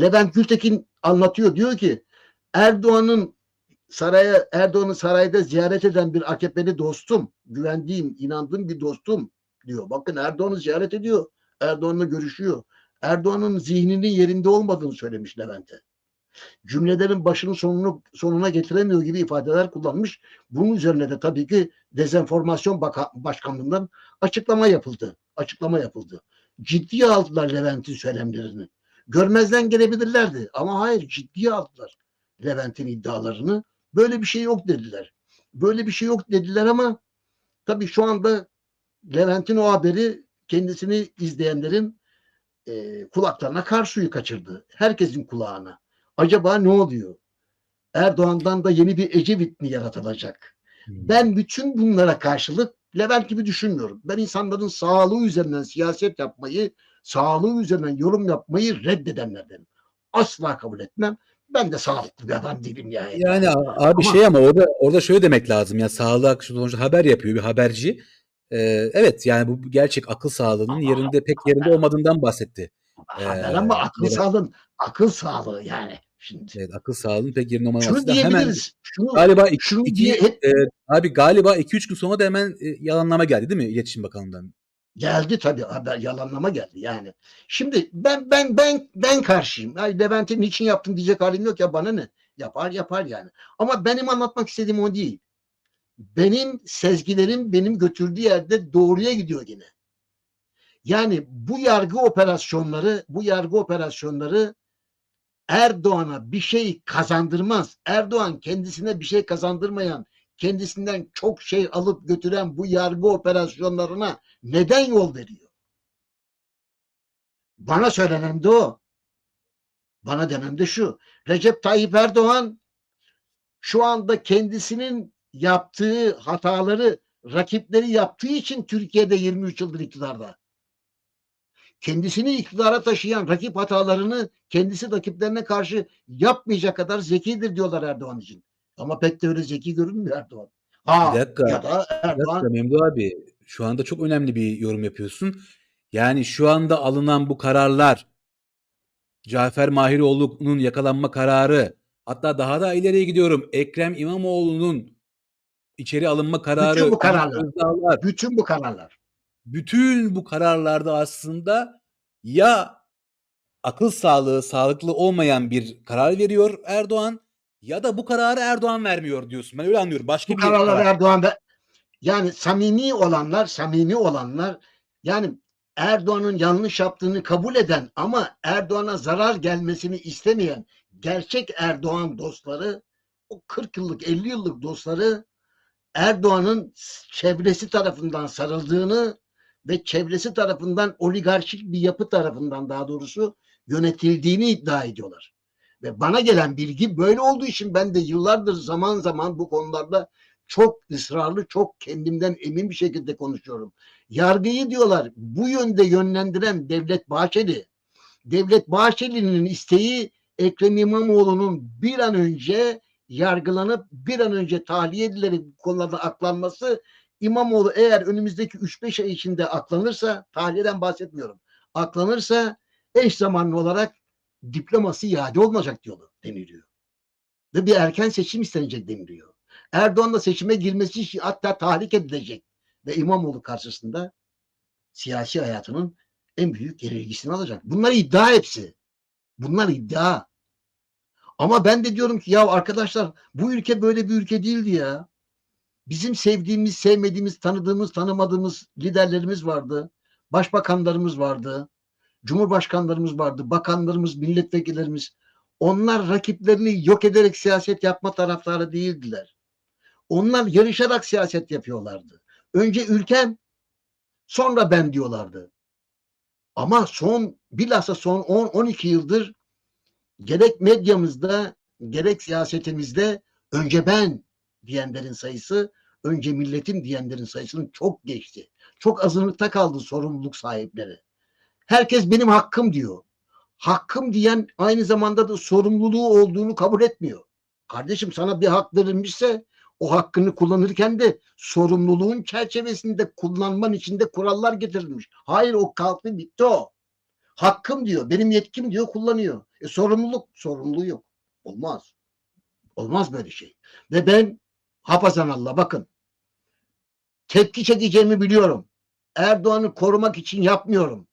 Levent Gültekin anlatıyor. Diyor ki Erdoğan'ın saraya Erdoğan'ı sarayda ziyaret eden bir AKP'li dostum, güvendiğim, inandığım bir dostum diyor. Bakın Erdoğan'ı ziyaret ediyor. Erdoğan'la görüşüyor. Erdoğan'ın zihninin yerinde olmadığını söylemiş Levent'e. Cümlelerin başını sonunu sonuna getiremiyor gibi ifadeler kullanmış. Bunun üzerine de tabii ki Dezenformasyon Başkanlığı'ndan açıklama yapıldı. Açıklama yapıldı. Ciddiye aldılar Levent'in söylemlerini. Görmezden gelebilirlerdi ama hayır ciddiye aldılar Levent'in iddialarını. Böyle bir şey yok dediler. Böyle bir şey yok dediler ama tabii şu anda Levent'in o haberi kendisini izleyenlerin e, kulaklarına kar suyu kaçırdı. Herkesin kulağına. Acaba ne oluyor? Erdoğan'dan da yeni bir Ecevit mi yaratılacak? Hmm. Ben bütün bunlara karşılık Levent gibi düşünmüyorum. Ben insanların sağlığı üzerinden siyaset yapmayı, sağlığı üzerinden yorum yapmayı reddedenlerdenim. Asla kabul etmem. Ben de sağlıklı bir adam değilim yani. Yani abi Ama- şey ama orada orada şöyle demek lazım ya sağlık sonuçta haber yapıyor bir haberci. Ee, evet yani bu gerçek akıl sağlığının yerinde pek yerinde olmadığından bahsetti. Haber Ee, ama akıl evet. sağlığı, akıl sağlığı yani. Şimdi Evet akıl sağlığının pek yerinde olmadığı şunu. Hemen. Şunu, galiba iki, şunu iki- diye e, abi galiba 2-3 gün sonra da hemen e, yalanlama geldi değil mi İletişim Bakanlığı'ndan? Geldi tabii haber yalanlama geldi yani. Şimdi ben ben ben ben karşıyım. Ay Levent'in niçin yaptın diyecek halim yok ya bana ne? Yapar yapar yani. Ama benim anlatmak istediğim o değil. Benim sezgilerim benim götürdüğü yerde doğruya gidiyor yine. Yani bu yargı operasyonları, bu yargı operasyonları Erdoğan'a bir şey kazandırmaz. Erdoğan kendisine bir şey kazandırmayan, kendisinden çok şey alıp götüren bu yargı operasyonlarına neden yol veriyor? Bana söylenen de o. Bana denen de şu. Recep Tayyip Erdoğan şu anda kendisinin yaptığı hataları rakipleri yaptığı için Türkiye'de 23 yıldır iktidarda. Kendisini iktidara taşıyan rakip hatalarını kendisi rakiplerine karşı yapmayacak kadar zekidir diyorlar Erdoğan için. Ama pek de öyle zeki görünmüyor Erdoğan. Ha, Bir dakika. ya da Bir Erdoğan dakika Memdu abi şu anda çok önemli bir yorum yapıyorsun. Yani şu anda alınan bu kararlar Cafer Mahiroğlu'nun yakalanma kararı hatta daha da ileriye gidiyorum Ekrem İmamoğlu'nun içeri alınma kararı Bütün bu kararlar. Özdağlar, bütün bu kararlar. bütün bu kararlarda aslında ya akıl sağlığı sağlıklı olmayan bir karar veriyor Erdoğan ya da bu kararı Erdoğan vermiyor diyorsun. Ben öyle anlıyorum. Başka Bu bir kararlar karar. Erdoğan ve yani samimi olanlar, samimi olanlar yani Erdoğan'ın yanlış yaptığını kabul eden ama Erdoğan'a zarar gelmesini istemeyen gerçek Erdoğan dostları o 40 yıllık 50 yıllık dostları Erdoğan'ın çevresi tarafından sarıldığını ve çevresi tarafından oligarşik bir yapı tarafından daha doğrusu yönetildiğini iddia ediyorlar. Ve bana gelen bilgi böyle olduğu için ben de yıllardır zaman zaman bu konularda çok ısrarlı, çok kendimden emin bir şekilde konuşuyorum. Yargıyı diyorlar bu yönde yönlendiren Devlet Bahçeli. Devlet Bahçeli'nin isteği Ekrem İmamoğlu'nun bir an önce yargılanıp bir an önce tahliye edilerek bu konularda aklanması İmamoğlu eğer önümüzdeki 3-5 ay içinde aklanırsa tahliyeden bahsetmiyorum. Aklanırsa eş zamanlı olarak diploması iade olmayacak diyorlar deniliyor. Ve bir erken seçim istenecek deniliyor. Erdoğan da seçime girmesi için hatta tahrik edilecek ve İmamoğlu karşısında siyasi hayatının en büyük yenilgisini alacak. Bunlar iddia hepsi. Bunlar iddia. Ama ben de diyorum ki ya arkadaşlar bu ülke böyle bir ülke değildi ya. Bizim sevdiğimiz, sevmediğimiz, tanıdığımız, tanımadığımız liderlerimiz vardı. Başbakanlarımız vardı. Cumhurbaşkanlarımız vardı. Bakanlarımız, milletvekillerimiz. Onlar rakiplerini yok ederek siyaset yapma taraftarı değildiler. Onlar yarışarak siyaset yapıyorlardı. Önce ülkem, sonra ben diyorlardı. Ama son bilhassa son 10-12 yıldır gerek medyamızda gerek siyasetimizde önce ben diyenlerin sayısı önce milletim diyenlerin sayısının çok geçti. Çok azınlıkta kaldı sorumluluk sahipleri. Herkes benim hakkım diyor. Hakkım diyen aynı zamanda da sorumluluğu olduğunu kabul etmiyor. Kardeşim sana bir hak verilmişse o hakkını kullanırken de sorumluluğun çerçevesinde kullanman için de kurallar getirilmiş. Hayır o kalktı bitti o. Hakkım diyor, benim yetkim diyor kullanıyor. E, sorumluluk, sorumluluğu yok. Olmaz. Olmaz böyle şey. Ve ben hafazan Allah bakın. Tepki çekeceğimi biliyorum. Erdoğan'ı korumak için yapmıyorum.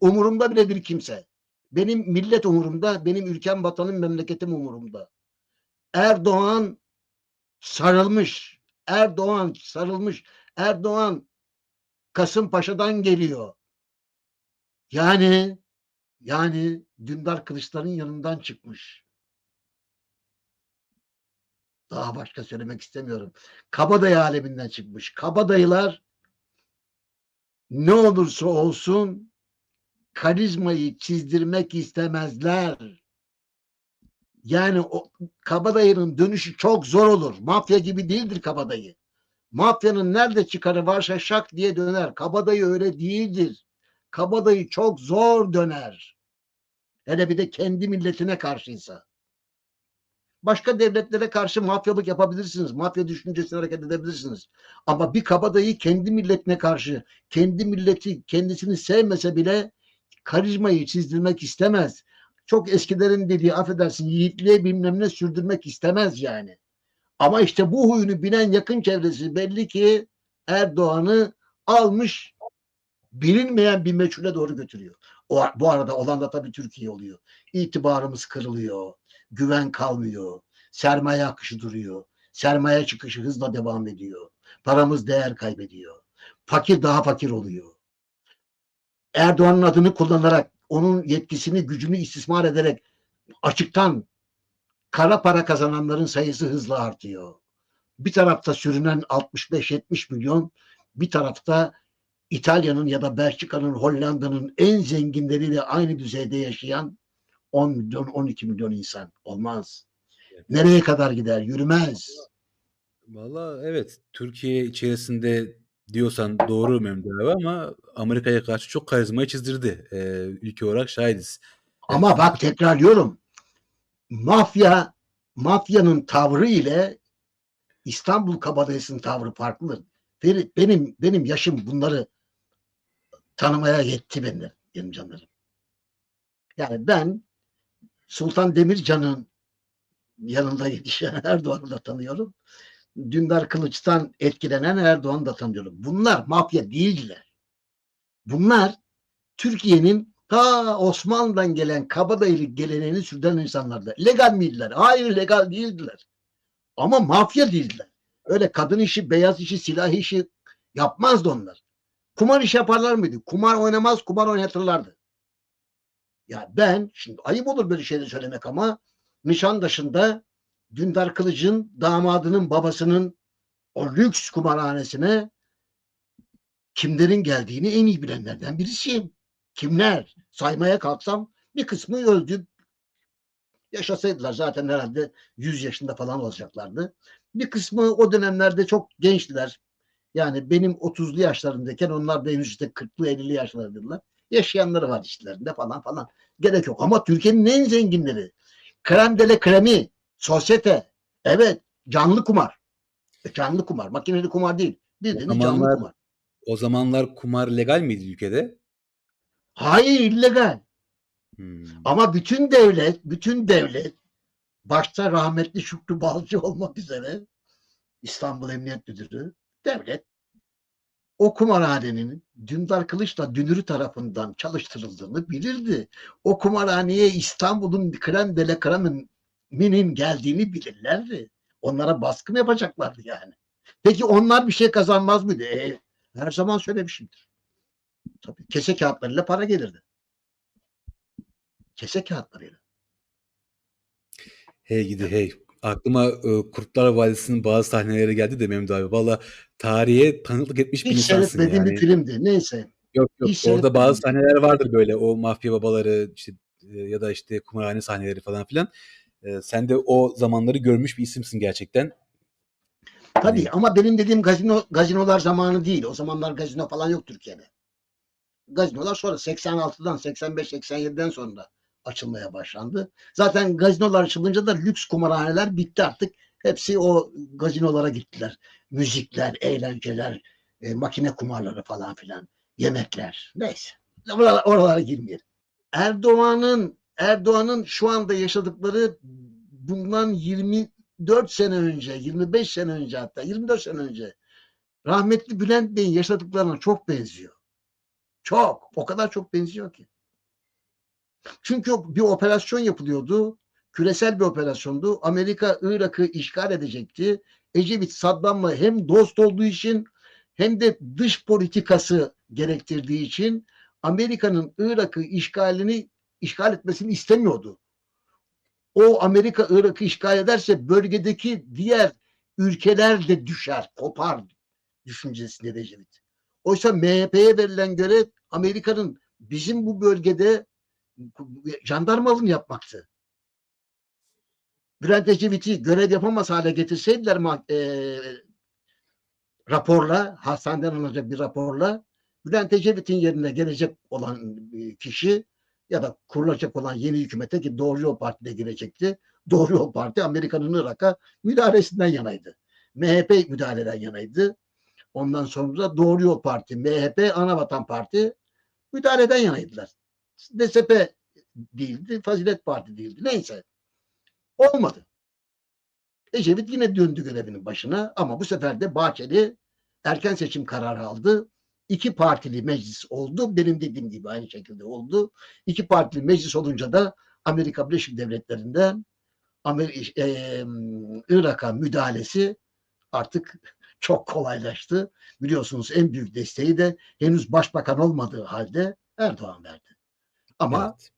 Umurumda bile bir kimse. Benim millet umurumda, benim ülkem, vatanım, memleketim umurumda. Erdoğan sarılmış. Erdoğan sarılmış. Erdoğan Kasımpaşa'dan geliyor. Yani yani Dündar Kılıçların yanından çıkmış. Daha başka söylemek istemiyorum. Kabadayı aleminden çıkmış. Kabadayılar ne olursa olsun karizmayı çizdirmek istemezler. Yani o kabadayının dönüşü çok zor olur. Mafya gibi değildir kabadayı. Mafyanın nerede çıkarı varsa şak diye döner. Kabadayı öyle değildir. Kabadayı çok zor döner. Hele bir de kendi milletine karşıysa. Başka devletlere karşı mafyalık yapabilirsiniz. Mafya düşüncesine hareket edebilirsiniz. Ama bir kabadayı kendi milletine karşı, kendi milleti kendisini sevmese bile karizmayı çizdirmek istemez. Çok eskilerin dediği affedersin yiğitliğe bilmem ne sürdürmek istemez yani. Ama işte bu huyunu bilen yakın çevresi belli ki Erdoğan'ı almış bilinmeyen bir meçhule doğru götürüyor. O, bu arada olan da tabii Türkiye oluyor. İtibarımız kırılıyor. Güven kalmıyor. Sermaye akışı duruyor. Sermaye çıkışı hızla devam ediyor. Paramız değer kaybediyor. Fakir daha fakir oluyor. Erdoğan'ın adını kullanarak onun yetkisini, gücünü istismar ederek açıktan kara para kazananların sayısı hızla artıyor. Bir tarafta sürünen 65-70 milyon, bir tarafta İtalya'nın ya da Belçika'nın, Hollanda'nın en zenginleriyle aynı düzeyde yaşayan 10 milyon, 12 milyon insan. Olmaz. Nereye kadar gider? Yürümez. Valla evet Türkiye içerisinde diyorsan doğru Memdu abi ama Amerika'ya karşı çok karizmayı çizdirdi. Ee, ülke olarak şahidiz. Ama bak tekrarlıyorum. Mafya mafyanın tavrı ile İstanbul kabadayısının tavrı farklıdır. Ferit, benim benim yaşım bunları tanımaya yetti benim, benim canlarım. Yani ben Sultan Demircan'ın yanında yetişen Erdoğan'ı da tanıyorum. Dündar Kılıç'tan etkilenen Erdoğan'ı da tanıyorum. Bunlar mafya değildiler. Bunlar Türkiye'nin ta Osmanlı'dan gelen kabadayılık geleneğini sürdüren insanlardı. Legal miydiler? Hayır legal değildiler. Ama mafya değildiler. Öyle kadın işi, beyaz işi, silah işi yapmazdı onlar. Kumar iş yaparlar mıydı? Kumar oynamaz, kumar oynatırlardı. Ya ben, şimdi ayıp olur böyle şeyleri söylemek ama Nişantaşı'nda Dündar Kılıç'ın damadının babasının o lüks kumarhanesine kimlerin geldiğini en iyi bilenlerden birisiyim. Kimler? Saymaya kalksam bir kısmı öldü. Yaşasaydılar zaten herhalde 100 yaşında falan olacaklardı. Bir kısmı o dönemlerde çok gençtiler. Yani benim 30'lu yaşlarındayken onlar da henüz işte 40'lı 50'li yaşlarındalar. Yaşayanları var işlerinde falan falan. Gerek yok. Ama Türkiye'nin en zenginleri. Krem de la kremi. Sosyete. Evet. Canlı kumar. E, Canlı kumar. Makineli kumar değil. Bildiğiniz canlı zamanlar- kumar. O zamanlar kumar legal miydi ülkede? Hayır illegal. Hmm. Ama bütün devlet, bütün devlet başta rahmetli Şükrü Balcı olmak üzere İstanbul Emniyet Müdürü devlet o kumarhanenin Dündar Kılıç'la Dünürü tarafından çalıştırıldığını bilirdi. O kumarhaneye İstanbul'un krem de la kremin geldiğini bilirlerdi. Onlara baskı mı yapacaklardı yani? Peki onlar bir şey kazanmaz mıydı? E, her zaman söylemişimdir. Tabii kese kağıtlarıyla para gelirdi. Kese kağıtlarıyla. Hey gidi hey. Aklıma e, Kurtlar Vadisi'nin bazı sahneleri geldi de Memdu abi. Valla tarihe tanıklık etmiş bir Hiç insansın yani. bir filmdi. Neyse. Yok yok Hiç orada bazı sahneler vardır böyle o mafya babaları işte e, ya da işte kumarhane sahneleri falan filan. E, sen de o zamanları görmüş bir isimsin gerçekten. Tabii ama benim dediğim gazino gazinolar zamanı değil. O zamanlar gazino falan yok Türkiye'de. Gazinolar sonra 86'dan 85-87'den sonra açılmaya başlandı. Zaten gazinolar açılınca da lüks kumarhaneler bitti artık. Hepsi o gazinolara gittiler. Müzikler, eğlenceler, e, makine kumarları falan filan, yemekler. Neyse. Oralara, oralara girmeyelim. Erdoğan'ın Erdoğan'ın şu anda yaşadıkları bundan 24 sene önce, 25 sene önce hatta 24 sene önce rahmetli Bülent Bey'in yaşadıklarına çok benziyor. Çok. O kadar çok benziyor ki. Çünkü bir operasyon yapılıyordu. Küresel bir operasyondu. Amerika Irak'ı işgal edecekti. Ecevit Saddam'la hem dost olduğu için hem de dış politikası gerektirdiği için Amerika'nın Irak'ı işgalini işgal etmesini istemiyordu. O Amerika Irak'ı işgal ederse bölgedeki diğer ülkeler de düşer, kopar düşüncesinde Ecevit. Oysa MHP'ye verilen görev Amerika'nın bizim bu bölgede jandarmalığını yapmaktı. Bülent Ecevit'i görev yapamaz hale getirseydiler eee, raporla, hastaneden alınacak bir raporla Bülent Ecevit'in yerine gelecek olan e, kişi ya da kurulacak olan yeni hükümete ki Doğru Yol Parti'de girecekti. Doğru Yol Parti Amerika'nın Irak'a müdahalesinden yanaydı. MHP müdahaleden yanaydı. Ondan sonra Doğru Yol Parti, MHP, Anavatan Parti müdahaleden yanaydılar. DSP değildi, Fazilet Parti değildi. Neyse. Olmadı. Ecevit yine döndü görevinin başına ama bu sefer de Bahçeli erken seçim kararı aldı. İki partili meclis oldu. Benim dediğim gibi aynı şekilde oldu. İki partili meclis olunca da Amerika Birleşik Devletleri'nden Amer- eee, Irak'a müdahalesi artık çok kolaylaştı. Biliyorsunuz en büyük desteği de henüz başbakan olmadığı halde Erdoğan verdi. Ama Evet.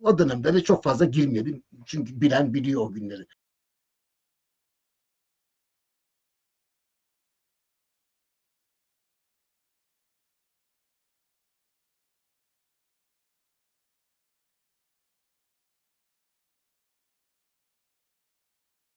O dönemde de çok fazla girmeyelim. Çünkü bilen biliyor o günleri.